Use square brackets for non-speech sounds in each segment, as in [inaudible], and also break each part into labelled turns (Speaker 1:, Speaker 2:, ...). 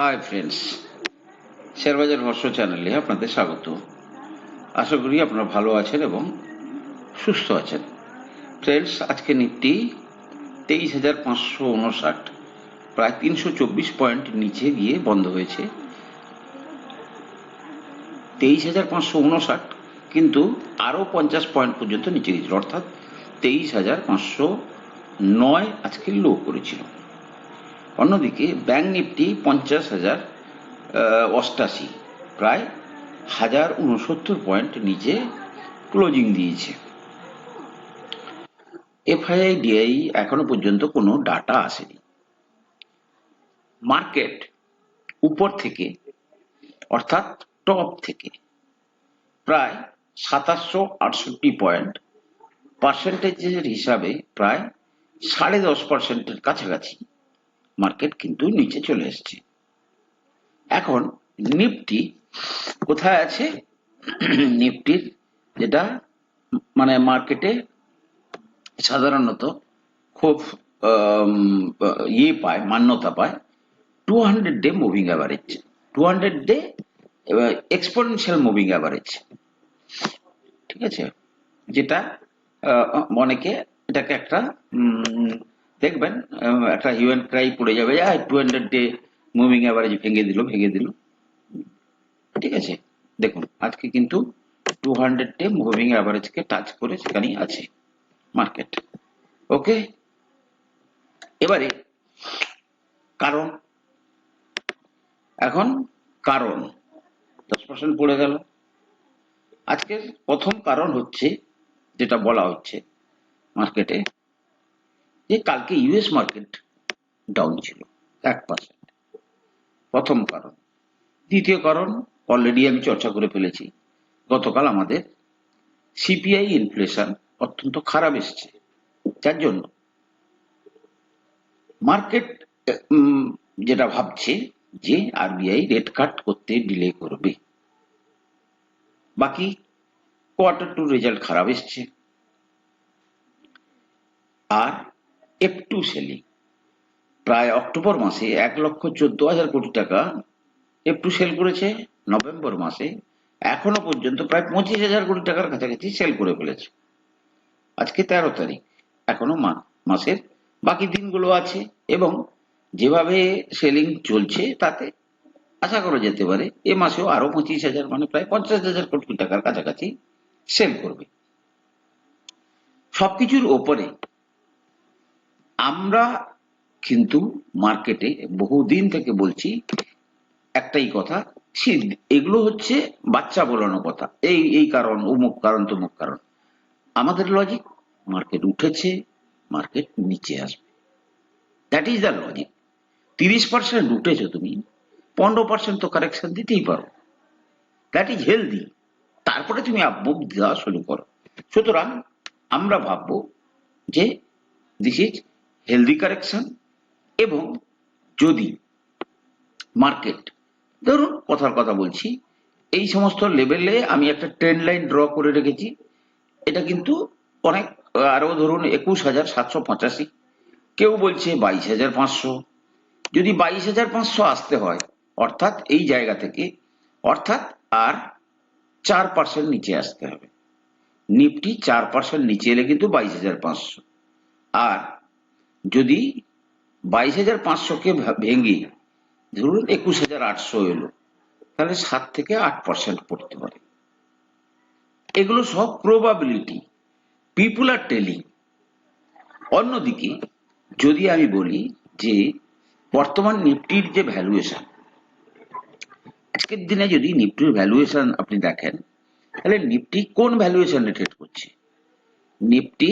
Speaker 1: Hi friends শেয়ারবাজার হর্ষ চ্যানেলে আপনাদের স্বাগত। আশা করি আপনারা ভালো আছেন এবং সুস্থ আছেন। ফ্রেন্ডস আজকে নিফটি তেইশ হাজার পাঁচশো উনষাট, প্রায় তিনশো চব্বিশ পয়েন্ট নিচে গিয়ে বন্ধ হয়েছে। তেইশ হাজার পাঁচশো উনষাট কিন্তু আরও পঞ্চাশ পয়েন্ট পর্যন্ত নিচে গিয়েছিল, অর্থাৎ তেইশ হাজার পাঁচশো নয় আজকে লো করেছিল। অন্যদিকে ব্যাংক নিফটি পঞ্চাশ হাজার অষ্টাশি, প্রায় হাজার উনসত্তর পয়েন্ট নিচে ক্লোজিং দিয়েছে। এফআইআই, ডিআই এখনও পর্যন্ত কোনো ডাটা আসেনি। মার্কেট উপর থেকে, অর্থাৎ টপ থেকে, প্রায় সাতাশশো আটষট্টি পয়েন্ট, পার্সেন্টেজের হিসাবে প্রায় সাড়ে দশ পার্সেন্টের কাছাকাছি। মার্কেট কিন্তু নিচে চলে এসেছে। এখন নিফটি কোথায় আছে? নিফটির যেটা মানে মার্কেটে সাধারণত খুব ইয়ে পায়, মান্যতা পায়। Two hundred day moving average two hundred day exponential moving average ঠিক আছে? যেটা অনেকে এটাকে একটা দেখবেন একটা হিউম্যান ক্রাই পড়ে যাবে two hundred day moving average ভেঙে দিল ভেঙে দিল ঠিক আছে দেখুন আজকে কিন্তু টু হান্ড্রেড ডে মুভিং অ্যাভারেজকে টাচ করে সেখানেই আছে মার্কেট ওকে এবারে কারণ এখন কারণ. দশ পার্সেন্ট পড়ে গেল। আজকের প্রথম কারণ হচ্ছে, যেটা বলা হচ্ছে, মার্কেটে যে কালকে ইউএস মার্কেট ডাউন ছিল, এক পার্সেন্ট প্রথম কারণ। দ্বিতীয় কারণ অলরেডি আমি চর্চা করে ফেলেছি, গতকাল আমাদের সিপিআই ইনফ্লেশন অত্যন্ত খারাপ এসছে। যার জন্য মার্কেট যেটা ভাবছে যে আরবিআই রেট কাট করতে ডিলে করবে। বাকি কোয়ার্টার টু রেজাল্ট খারাপ এসছে। আর এফ টু সেলিং প্রায় অক্টোবর মাসে এক লক্ষ চোদ্দ হাজার কোটি টাকা এফ টু সেল করেছে। নভেম্বর মাসে এখনও পর্যন্ত প্রায় পঁচিশ হাজার কোটি টাকার কাছাকাছি সেল করে ফেলেছে। আজকে তেরো তারিখ, এখনও মাসের বাকি দিনগুলো আছে এবং যেভাবে সেলিং চলছে তাতে আশা করা যেতে পারে এ মাসেও আরও পঁচিশ হাজার মানে প্রায় পঞ্চাশ হাজার কোটি টাকার কাছাকাছি সেল করবে। সবকিছুর ওপরে আমরা কিন্তু মার্কেটে বহুদিন থেকে বলছি, একটাই কথা এগুলো হচ্ছে বাচ্চা বলানো কথা। এই এই কারণ অমুক কারণ, তমুক কারণ। আমাদের লজিক মার্কেট উঠেছে মার্কেট নিচে আসবে। দ্যাট ইজ দ্য লজিক তিরিশ পার্সেন্ট উঠেছো তুমি, পনেরো পার্সেন্ট তো কারেকশন দিতেই পারো। দ্যাট ইজ হেলদি তারপরে তুমি আপমুভ দেওয়া শুরু করো। সুতরাং আমরা ভাববো যে দিস ইজ হেলদি কারেকশন এবং যদি মার্কেট ধরুন কথার কথা বলছি, এই সমস্ত লেভেলে আমি একটা ট্রেন্ড লাইন ড্র করে রেখেছি, এটা কিন্তু অনেক আরও ধরুন একুশ হাজার সাতশো পঁচাশি, কেউ বলছে বাইশ হাজার পাঁচশো, যদি বাইশ হাজার পাঁচশো আসতে হয়, অর্থাৎ এই জায়গা থেকে, অর্থাৎ আর চার পার্সেন্ট নিচে আসতে হবে। নিফটি চার পার্সেন্ট নিচে এলে কিন্তু বাইশ হাজার পাঁচশো। আর যদি বাইশ হাজার পাঁচশোকে ভেঙে ধরুন একুশ হাজার আটশো এলো, তাহলে সাত থেকে আট পার্সেন্ট পড়তে পারে। এগুলো সব প্রবাবিলিটি পিপুল আর টেলিং অন্যদিকে, যদি আমি বলি যে বর্তমান নিফটির যে ভ্যালুয়েশন আজকের দিনে যদি নিফটির ভ্যালুয়েশন আপনি দেখেন, তাহলে নিফটি কোন ভ্যালুয়েশনে ট্রেড করছে? নিফটি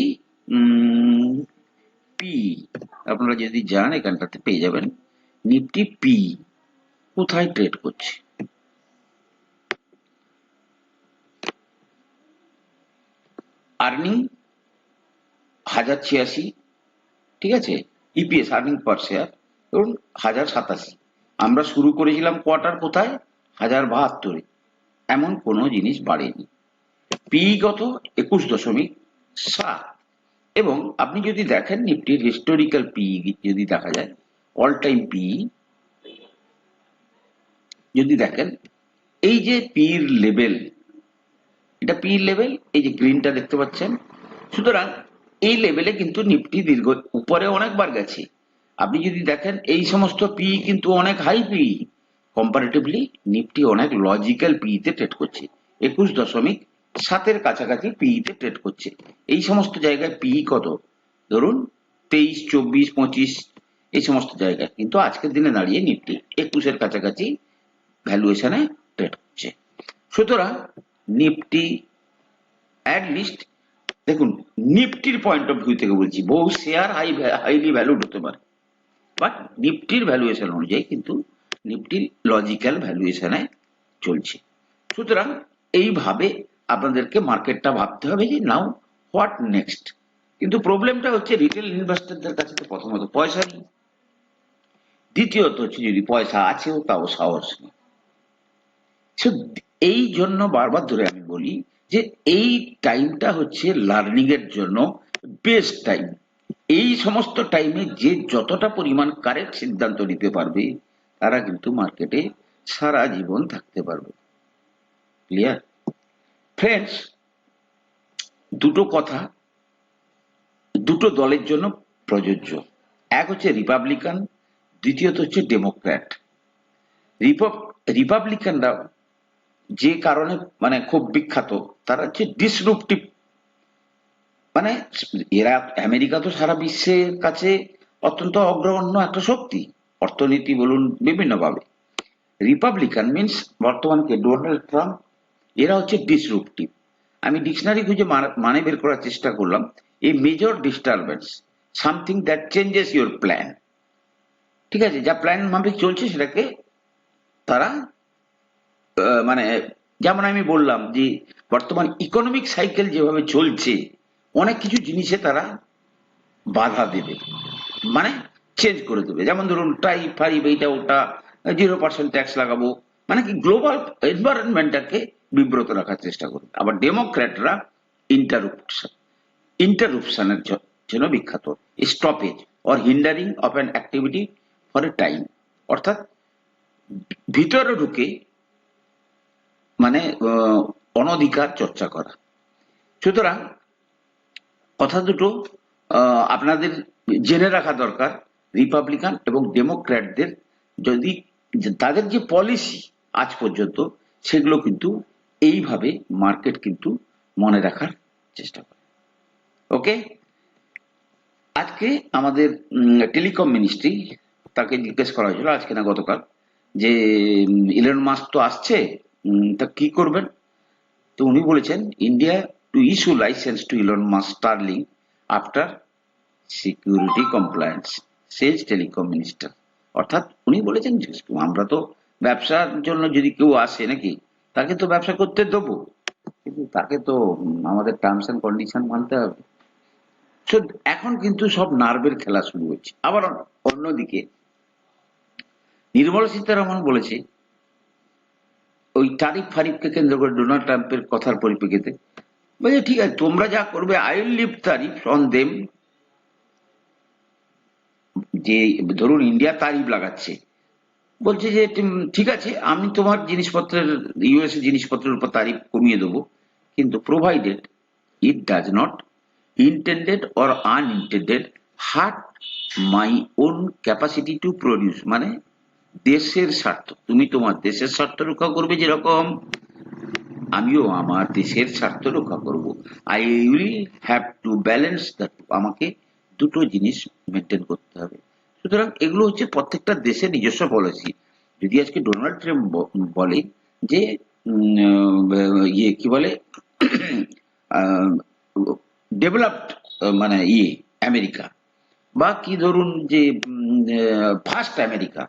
Speaker 1: আপনারা যদি যান, এখানটাতে পেয়ে যাবেন নিফটি পি কোথায় ট্রেড করছে? আর্নিং হাজার ছিয়াশি, ঠিক আছে? ইপিএস আর্নিং পার শেয়ার ধরুন হাজার সাতাশি। আমরা শুরু করেছিলাম কোয়ার্টার কোথায়? হাজার বাহাত্তরে। এমন কোনো জিনিস বাড়েনি। পি গত একুশ দশমিক সাত। এবং আপনি যদি দেখেন নিফটির হিস্টোরিক্যাল পি যদি দেখা যায় অল টাইম পি যদি দেখেন, এই যে পির লেভেল এটা পি লেভেল এই যে গ্রিনটা দেখতে পাচ্ছেন, সুতরাং এই লেভেলে কিন্তু নিফটি দীর্ঘ, উপরে অনেকবার গেছে। আপনি যদি দেখেন, এই সমস্ত পি কিন্তু অনেক হাই পি কম্পারেটিভলি নিফটি অনেক লজিক্যাল পিতে ট্রেড করছে, একুশ দশমিক সাতের কাছাকাছি পিইতে ট্রেড করছে। এই সমস্ত জায়গায় পি কত? ধরুন, তেইশ, চব্বিশ, পঁচিশ, এই সমস্ত জায়গায়। কিন্তু আজকের দিনে দাঁড়িয়ে নিফটি একুশের কাছাকাছি ভ্যালুয়েশনে ট্রেড করছে। সুতরাং নিফটি লিস্ট দেখুন নিফটির পয়েন্ট অফ ভিউ থেকে বলছি, বহু শেয়ার হাই হাইলি ভ্যালুড হতে পারে। বাট নিফটির ভ্যালুয়েশন অনুযায়ী কিন্তু নিফটির লজিক্যাল ভ্যালুয়েশনে চলছে। সুতরাং এইভাবে আপনাদেরকে মার্কেটটা ভাবতে হবে যে নাও, হোয়াট নেক্সট? কিন্তু প্রবলেমটা হচ্ছে রিটেল ইনভেস্টরদের কাছে তো প্রথমত পয়সা নেই। দ্বিতীয়ত হচ্ছে যদি পয়সা আছেও, তাও সাহস নেই। এই জন্য বারবার ধরে আমি বলি যে এই টাইমটা হচ্ছে লার্নিং এর জন্য বেস্ট টাইম এই সমস্ত টাইমে যে যতটা পরিমাণ কারেক্ট সিদ্ধান্ত নিতে পারবে, তারা কিন্তু মার্কেটে সারা জীবন থাকতে পারবে। ক্লিয়ার ফ্রেন্ডস দুটো কথা দুটো দলের জন্য প্রযোজ্য। এক হচ্ছে রিপাবলিকান দ্বিতীয়ত হচ্ছে ডেমোক্র্যাট রিপাবলিকানরা যে কারণে মানে খুব বিখ্যাত, তারা হচ্ছে ডিসরুপটিভ মানে এরা আমেরিকা তো সারা বিশ্বের কাছে অত্যন্ত অগ্রগণ্য একটা শক্তি। অর্থনীতি বলুন বিভিন্নভাবে। রিপাবলিকান মিনস বর্তমানকে ডোনাল্ড ট্রাম্প এরা হচ্ছে ডিসরুপটিভ আমি ডিকশনারি খুঁজে মানে- বের করার চেষ্টা করলাম। এই major disturbance something that changes your plan ঠিক আছে, যা প্ল্যান মাফিক চলছে সেটাকে তারা মানে যেমন আমি বললাম যে বর্তমান ইকোনমিক সাইকেল যেভাবে চলছে, অনেক কিছু জিনিসে তারা বাধা দেবে। মানে চেঞ্জ করে দেবে। যেমন ধরুন, টাই ফাইভ এইটা, ওটা জিরো পার্সেন্ট ট্যাক্স লাগাবো। মানে কি গ্লোবাল এনভায়রনমেন্টটাকে বিব্রত রাখার চেষ্টা করবে আবার ডেমোক্র্যাটরা ইন্টারুপশন ইন্টারুপশনের জন্য বিখ্যাত। Stoppage or hindering of an activity for a time অর্থাৎ ভিতরে ঢুকে মানে অনধিকার চর্চা করা। সুতরাং কথা দুটো আপনাদের জেনে রাখা দরকার রিপাবলিকান এবং ডেমোক্র্যাটদের যদি, তাদের যে পলিসি আজ পর্যন্ত, সেগুলো কিন্তু এইভাবে মার্কেট কিন্তু মনে রাখার চেষ্টা করে। ওকে আজকে আমাদের টেলিকম মিনিস্ট্রি তাকে জিজ্ঞেস করা হয়েছিল, আজকে না গতকাল, যে ইলন মাস্ক তো আসছে তা কি করবেন? তো উনি বলেছেন India to issue licence to Elon Musk Starlink after security compliance says telecom minister অর্থাৎ উনি বলেছেন আমরা তো ব্যবসার জন্য যদি কেউ আসে নাকি তাকে তো ব্যবসা করতে দেবো। কিন্তু তাকে তো আমাদের টার্মস এন্ড কন্ডিশন মানতে হবে। এখন কিন্তু সব নার্ভের খেলা শুরু হচ্ছে আবার অন্যদিকে, নির্মলা সীতারামন বলেছে, ওই তারিফ ফারিফকে কেন্দ্র করে ডোনাল্ড ট্রাম্পের কথার পরিপ্রেক্ষিতে বলছে ঠিক আছে, তোমরা যা করবে I will levy tariff on them যে, ধরুন, ইন্ডিয়া তারিফ লাগাচ্ছে। বলছে যে ঠিক আছে, আমি তোমার জিনিসপত্রের ইউএস জিনিসপত্রের উপর তারিফ কমিয়ে দেবো, কিন্তু provided it does not intended or unintended hurt my own capacity to produce মানে দেশের স্বার্থ। তুমি তোমার দেশের স্বার্থ রক্ষা করবে যেরকম। আমিও আমার দেশের স্বার্থ রক্ষা করব। I will have to balance that আমাকে দুটো জিনিস মেনটেন করতে হবে। সুতরাং এগুলো হচ্ছে প্রত্যেকটা দেশের নিজস্ব পলিসি যদি আজকে ডোনাল্ড ট্রাম্প বলে যে ইয়ে কি বলে [clears throat] ডেভেলপড মানে ইয়ে আমেরিকা বা কি ধরুন যে ফার্স্ট আমেরিকা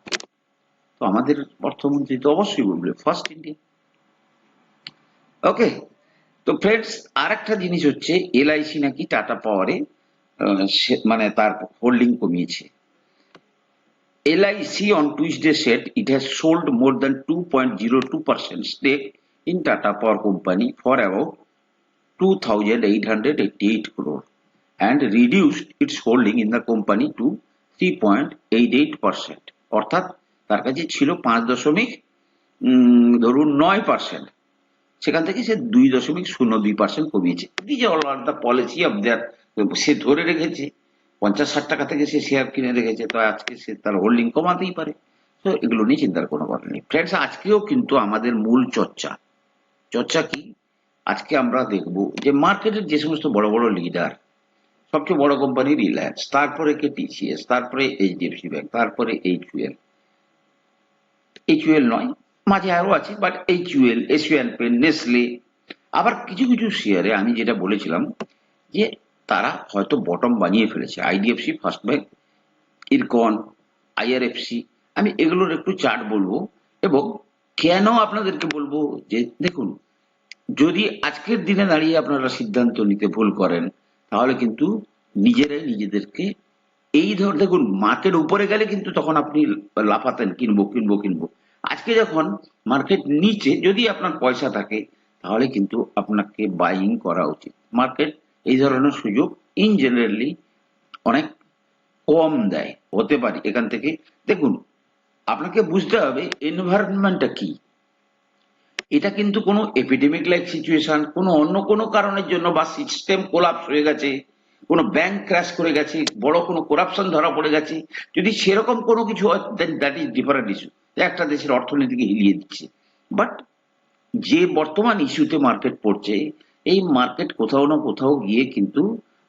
Speaker 1: তো আমাদের অর্থমন্ত্রী তো অবশ্যই বলবে ফার্স্ট ইন্ডিয়া ওকে তো ফ্রেন্ডস আর একটা জিনিস হচ্ছে এলআইসি নাকি টাটা পাওয়ারে মানে তার হোল্ডিং কমিয়েছে। LIC on Tuesday said it has sold more than 2.02% stake in Tata Power Company for about 2,888 crore and reduced its holding in the company to 3.88%. অর্থাৎ তার কাছে ছিল পাঁচ দশমিক ধরুন নয় পার্সেন্ট সেখান থেকে সে দুই দশমিক শূন্য দুই পার্সেন্ট কমিয়েছে these all are the policy of their সে ধরে রেখেছে পঞ্চাশ ষাট টাকা থেকে সে শেয়ার কিনে রেখেছে, তো আজকে সে তার হোল্ডিং কমাতেই পারে। তো এগুলো নিয়ে চিন্তার কোনো কথা নেই। ফ্রেন্ডস আজকেও কিন্তু আমাদের মূল চর্চা। চর্চা কি? আজকে আমরা দেখব যে মার্কেটের যে সমস্ত বড় বড় লিডার সবচেয়ে বড় কোম্পানি রিলায়েন্স তারপরে কে টিসিএস তারপরে এইচডিএফসি ব্যাংক তারপরে এইচইউএল এইচইউএল নয়, মাঝে আরও আছে but HUL Asian Paints Nestle আবার কিছু কিছু শেয়ারে আমি যেটা বলেছিলাম যে তারা হয়তো বটম বানিয়ে ফেলেছে। IDFC first bank IRCON IRFC আমি এগুলোর একটু চার্ট বলব এবং কেন আপনাদেরকে বলব যে, দেখুন, যদি আজকের দিনে দাঁড়িয়ে আপনারা সিদ্ধান্ত নিতে ভুল করেন, তাহলে কিন্তু নিজেরাই নিজেদেরকে এই ধর, দেখুন মার্কেট উপরে গেলে কিন্তু তখন আপনি লাফাতেন, কিনবো কিনবো কিনবো। আজকে যখন মার্কেট নিচে যদি আপনার পয়সা থাকে, তাহলে কিন্তু আপনাকে বাইং করা উচিত। মার্কেট এই ধরনের সুযোগ ইন জেনারেলি অনেক কম দেয়, হতে পারে। এখান থেকে দেখুন, আপনাকে বুঝতে হবে এনভায়রনমেন্টটা কি। এটা কিন্তু কোনো এপিডেমিক লাইক সিচুয়েশন কোনো অন্য কোনো কারণের জন্য বা সিস্টেম কোলাপস হয়ে গেছে, কোনো ব্যাংক ক্র্যাশ করে গেছে, বড় কোনো করাপশন ধরা পড়ে গেছে। যদি সেরকম কোনো কিছু হয় then that is different issue একটা দেশের অর্থনীতিকে হিলিয়ে দিচ্ছে। বাট যে বর্তমান ইস্যুতে মার্কেট পড়ছে এই মার্কেট কোথাও না কোথাও গিয়ে কিন্তু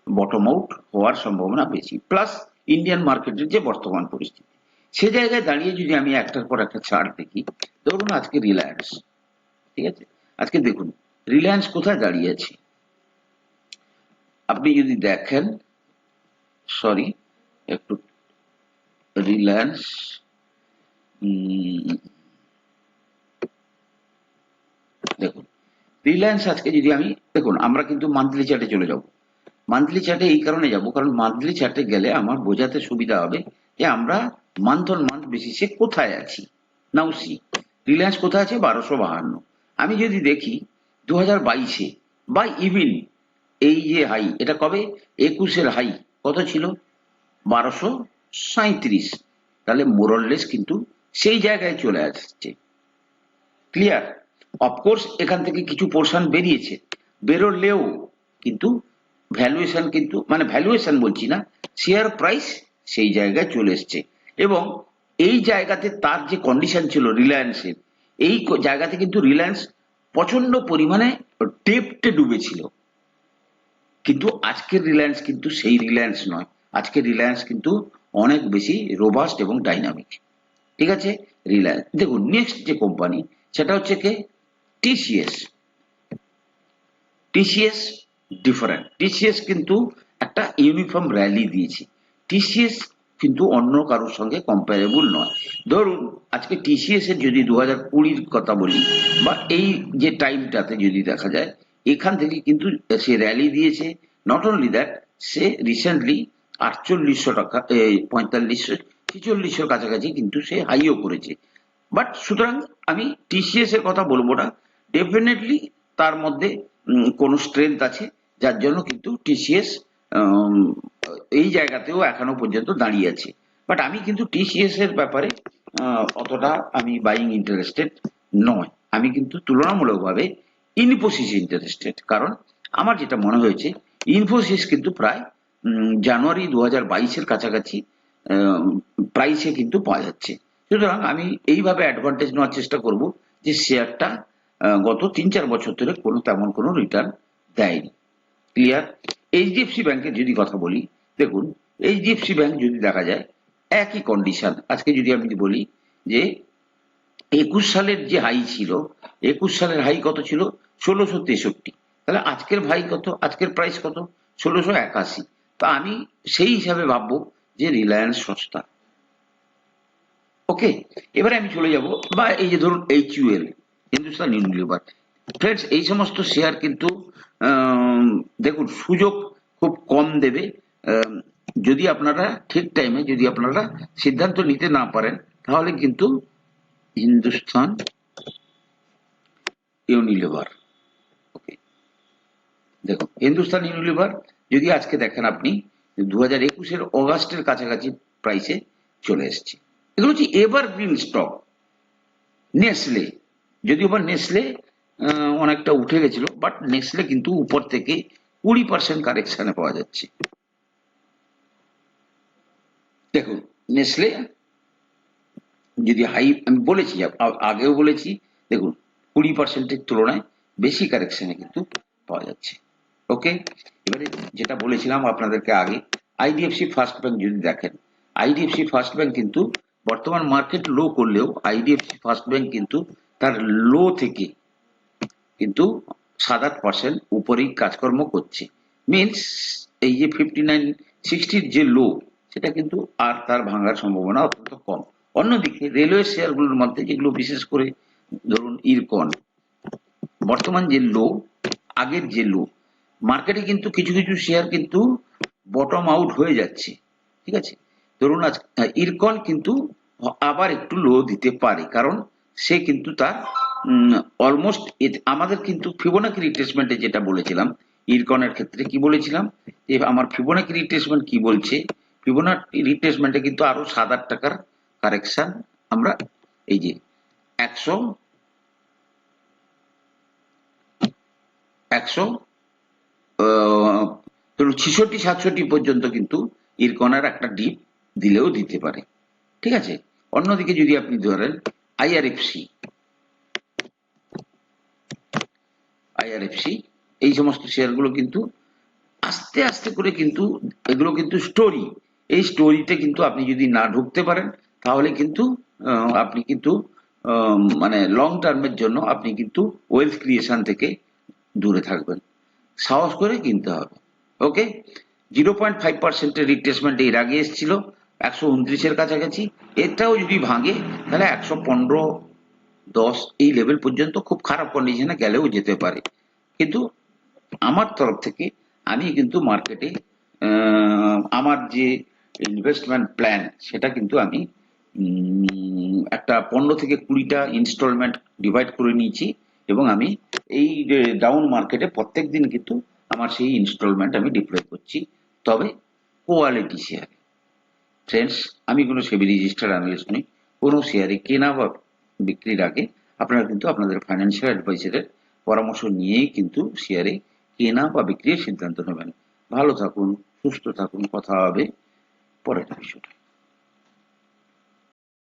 Speaker 1: বটম আউট হওয়ার সম্ভাবনা বেশি। প্লাস ইন্ডিয়ান মার্কেটের যে বর্তমান পরিস্থিতি। সে জায়গায় দাঁড়িয়ে যদি আমি একটার পর একটা ছাড় দেখি, ধরুন আজকে রিলায়েন্স ঠিক আছে? আজকে দেখুন রিলায়েন্স কোথায় দাঁড়িয়ে আছে? আপনি যদি দেখেন সরি একটু রিলায়েন্স দেখুন রিলায়েন্স আজকে যদি আমি, দেখুন, আমরা কিন্তু মান্থলি চার্টে চলে যাব। মান্থলি চার্টে এই কারণে যাব, কারণ মান্থলি চার্টে গেলে আমার বোঝাতে সুবিধা হবে যে আমরা মান্থ অন মান্থ বেসিসে কোথায় আছি। নাও সি রিলায়েন্স কোথায় আছে? বারোশো বাহান্ন। আমি যদি দেখি দু হাজার বাইশে বা ইভিন এই যে হাই এটা কবে? একুশের হাই কত ছিল? বারোশো সাঁত্রিশ তাহলে মোরললেস কিন্তু সেই জায়গায় চলে আসছে। ক্লিয়ার অফকোর্স এখান থেকে কিছু পোর্শন বেরিয়েছে। বেরোলেও কিন্তু ভ্যালুয়েশন কিন্তু মানে ভ্যালুয়েশন বলছি না শেয়ার প্রাইস সেই জায়গায় চলে এসছে। এবং এই জায়গাতে তার যে কন্ডিশন ছিল রিলায়েন্সের এই জায়গাতে কিন্তু রিলায়েন্স প্রচণ্ড পরিমাণে ডেপটে ডুবেছিল। কিন্তু আজকের রিলায়েন্স কিন্তু সেই রিলায়েন্স নয়। আজকের রিলায়েন্স কিন্তু অনেক বেশি রোবাস্ট এবং ডাইনামিক ঠিক আছে? রিলায়েন্স দেখুন নেক্সট যে কোম্পানি সেটা হচ্ছে কে? টিসিএস টিসিএস ডিফারেন্ট টিসিএস কিন্তু একটা ইউনিফর্ম র্যালি দিয়েছে। টিসিএস কিন্তু অন্য কারোর সঙ্গে কম্পারেবল নয়। ধরুন, আজকে টিসিএস এর যদি দু হাজার কথা বলি, বা এই যে টাইমটাতে যদি দেখা যায়, এখান থেকে কিন্তু সে র্যালি দিয়েছে। নট অনলি দ্যাট সে রিসেন্টলি আটচল্লিশশো টাকা পঁয়তাল্লিশশো, ছেচল্লিশশোর কাছাকাছি কিন্তু সে হাইও করেছে। বাট সুতরাং আমি টিসিএস এর কথা বলব না। ডেফিনেটলি তার মধ্যে কোনো স্ট্রেংথ আছে, যার জন্য কিন্তু টিসিএস এই জায়গাতেও এখনও পর্যন্ত দাঁড়িয়ে আছে। বাট আমি কিন্তু টিসিএস এর ব্যাপারে অতটা আমি বাইং ইন্টারেস্টেড নয়। আমি কিন্তু তুলনামূলকভাবে ইনফোসিস ইন্টারেস্টেড কারণ আমার যেটা মনে হয়েছে ইনফোসিস কিন্তু প্রায় জানুয়ারি দু হাজার বাইশের কাছাকাছি প্রাইসে কিন্তু পাওয়া যাচ্ছে। সুতরাং আমি এইভাবে অ্যাডভান্টেজ নেওয়ার চেষ্টা করব যে শেয়ারটা গত তিন চার বছর ধরে কোনো তেমন কোনো রিটার্ন দেয়নি। ক্লিয়ার এইচডিএফসি ব্যাংকের যদি কথা বলি, দেখুন এইচডিএফসি ব্যাংক যদি দেখা যায়, একই কন্ডিশন আজকে যদি আমি বলি যে, একুশ সালের যে হাই ছিল, একুশ সালের হাই কত ছিল? ষোলোশো তেষট্টি। তাহলে আজকের ভাই কত? আজকের প্রাইস কত? ষোলোশো একাশি। তা আমি সেই হিসাবে ভাববো যে রিলায়েন্স সস্তা। ওকে এবারে আমি চলে যাব, বা এই যে ধরুন H UL Hindustan Unilever friends এই সমস্ত শেয়ার কিন্তু দেখুন, সুযোগ খুব কম দেবে। যদি আপনারা ঠিক টাইমে যদি আপনারা সিদ্ধান্ত নিতে না পারেন, তাহলে কিন্তু হিন্দুস্তান ইউনিলিভার। দেখুন, হিন্দুস্তান ইউনিলিভার, যদি আজকে দেখেন আপনি দু হাজার একুশের অগাস্টের কাছাকাছি প্রাইসে চলে এসছে। এগুলো হচ্ছে এভারগ্রিন স্টক নেসলে যদিও বা নেসলে অনেকটা উঠে গেছিল বাট নেসলে কিন্তু উপর থেকে কুড়ি পার্সেন্ট কারেকশনে পাওয়া যাচ্ছে। দেখুন নেসলে যদি হাই আমি বলেছি, আগেও বলেছি, দেখুন, কুড়ি পার্সেন্টের তুলনায় বেশি কারেকশনে কিন্তু পাওয়া যাচ্ছে। ওকে এবারে যেটা বলেছিলাম আপনাদেরকে আগে আইডিএফসি ফার্স্ট ব্যাংক যদি দেখেন আইডিএফসি ফার্স্ট ব্যাংক কিন্তু বর্তমান মার্কেট লো করলেও আইডিএফসি ফার্স্ট ব্যাংক কিন্তু তার লো থেকে কিন্তু সাত আট পার্সেন্ট উপরেই কাজকর্ম করছে। মিনস এই যে ফিফটি নাইন সিক্সটির যে লো সেটা কিন্তু আর তার ভাঙার সম্ভাবনা অত্যন্ত কম। অন্যদিকে রেলওয়ে শেয়ারগুলোর মধ্যে যেগুলো বিশেষ করে ধরুন ইরকন বর্তমান যে লো আগের যে লো মার্কেটে কিন্তু কিছু কিছু শেয়ার কিন্তু বটম আউট হয়ে যাচ্ছে। ঠিক আছে? ধরুন আজ ইরকন কিন্তু আবার একটু লো দিতে পারে, কারণ সে কিন্তু তার অলমোস্ট আমাদের কিন্তু ফিবোনাকি রিট্রেসমেন্টে যেটা বলেছিলাম, ইরকনের ক্ষেত্রে কি বলেছিলাম? যে আমার ফিবোনাকি রিট্রেসমেন্ট কি বলছে? ফিবোনাকি রিট্রেসমেন্টে কিন্তু আরও সাত আট টাকার কারেকশন আমরা এই যে একশো একশো ছিষট্টি, সাতষট্টি পর্যন্ত কিন্তু ইরকনার একটা ডিপ দিলেও দিতে পারে। ঠিক আছে? অন্যদিকে যদি আপনি ধরেন আইআরএফসি আইআরএফসি এই সমস্ত শেয়ারগুলো কিন্তু আস্তে আস্তে করে কিন্তু, এগুলো কিন্তু স্টোরি এই স্টোরিতে কিন্তু আপনি যদি না ঢুকতে পারেন, তাহলে কিন্তু আপনি কিন্তু মানে লং টার্মের জন্য আপনি কিন্তু ওয়েলথ ক্রিয়েশন থেকে দূরে থাকবেন। সাহস করে কিনতে হবে। ওকে জিরো পয়েন্ট ফাইভ পার্সেন্টের রিট্রেসমেন্ট এর আগে এসেছিল। একশো উনত্রিশের কাছাকাছি। এটাও যদি ভাঙে, তাহলে একশো পনেরো, দশ, এই লেভেল পর্যন্ত খুব খারাপ কন্ডিশনে গেলেও যেতে পারে। কিন্তু আমার তরফ থেকে আমি কিন্তু মার্কেটে আমার যে ইনভেস্টমেন্ট প্ল্যান সেটা কিন্তু আমি একটা পনেরো থেকে কুড়িটা ইনস্টলমেন্ট ডিভাইড করে নিয়েছি এবং আমি এই ডাউন মার্কেটে প্রত্যেক দিন কিন্তু আমার সেই ইনস্টলমেন্ট আমি ডিপ্লয় করছি। তবে কোয়ালিটি শেয়ারে ফ্রেন্ডস আমি কোনো সেবি রেজিস্টার অ্যানালিস্ট নই, কোনো শেয়ারে কেনা বা বিক্রির আগে আপনারা কিন্তু আপনাদের ফাইন্যান্সিয়াল অ্যাডভাইসারের পরামর্শ নিয়েই কিন্তু শেয়ারে কেনা বা বিক্রির সিদ্ধান্ত নেবেন। ভালো থাকুন, সুস্থ থাকুন, কথা হবে পরের বিষয়টা